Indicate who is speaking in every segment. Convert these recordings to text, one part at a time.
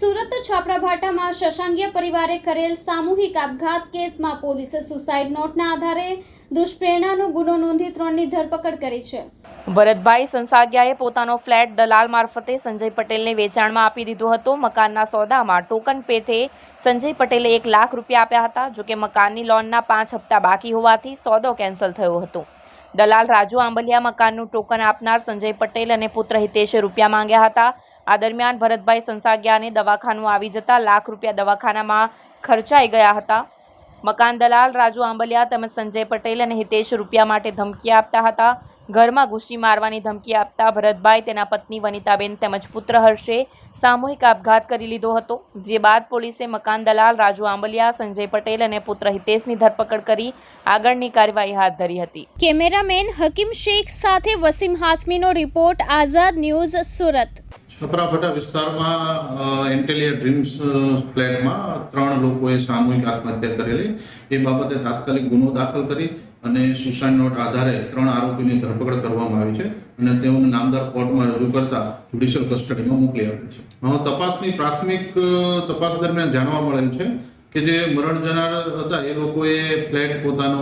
Speaker 1: સુરત છાપરાભાટામાં શશાંકીય પરિવારે કરેલ સામૂહિક આપઘાત કેસમાં પોલીસે સુસાઇડ નોટના આધારે દુષ્પ્રેરણાનો ગુનો નોંધી ત્રણની ધરપકડ કરી છે.
Speaker 2: ભરતભાઈ સંસાગિયાએ પોતાનો ફ્લેટ દલાલ મારફતે સંજય પટેલને વેચાણમાં આપી દીધો હતો. મકાનના સોદામાં ટોકન પેઠે સંજય પટેલે એક લાખ રૂપિયા આપ્યા હતા જોકે મકાનની લોનના પાંચ હપ્તા બાકી હોવાથી સોદો કેન્સલ થયો હતો. દલાલ રાજુ આંબલિયા મકાનનું ટોકન આપનાર સંજય પટેલ અને પુત્ર હિતેશે રૂપિયા માંગ્યા હતા. આ દરમિયાન ભરતભાઈ સંસાગિયાને દવાખાનું આવી જતા લાખ રૂપિયા દવાખાનામાં ખર્ચાઈ ગયા હતા. મકાન દલાલ રાજુ આંબલિયા તેમજ સંજય પટેલ અને હિતેશ રૂપિયા માટે ધમકી આપતા હતા. ઘરમાં ઘૂસી મારવાની ધમકી આપતા ભરતભાઈ તેના પત્ની વનિતાબેન તેમજ પુત્ર હર્ષે સામૂહિક આપઘાત કરી લીધો હતો. જે બાદ પોલીસે મકાન દલાલ રાજુ આંબલિયા, સંજય પટેલ અને પુત્ર હિતેશની ધરપકડ કરી આગળની કાર્યવાહી હાથ ધરી હતી.
Speaker 1: કેમેરામેન હકીમ શેખ સાથે વસીમ હાસમીનો રિપોર્ટ આઝાદ ન્યૂઝ સુરત.
Speaker 3: છપરાભટા વિસ્તારમાં એન્ટેલિયા ડ્રીમ્સ ફ્લેટમાં ત્રણ લોકોએ સામૂહિક આત્મહત્યા કરેલી. એ બાબતે તાત્કાલિક ગુનો દાખલ કરી અને સુસાઇડ નોટ આધારે ત્રણ આરોપીની ધરપકડ કરવામાં આવી છે અને તેઓને નામદાર કોર્ટમાં રજૂ કરતા જ્યુડિશિયલ કસ્ટડીમાં મોકલી આપેલ છે. તપાસની પ્રાથમિક તપાસ દરમિયાન જાણવા મળેલ છે કે જે મરણ જનાર હતા, એ લોકોએ ફ્લેટ પોતાનો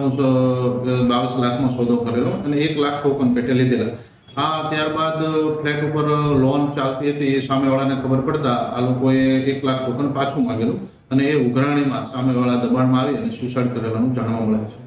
Speaker 3: બાવીસ લાખમાં સોદો કરેલો અને એક લાખ ટોકન પેટે લીધેલા. હા, ત્યારબાદ ફ્લેટ ઉપર લોન ચાલતી હતી એ સામેવાળાને ખબર પડતા આ લોકોએ એક લાખ ટોકન પાછું માંગેલું અને એ ઉઘરાણીમાં સામેવાળા દબાણમાં આવી અને સુસાઇડ કરેલાનું જાણવા મળે છે.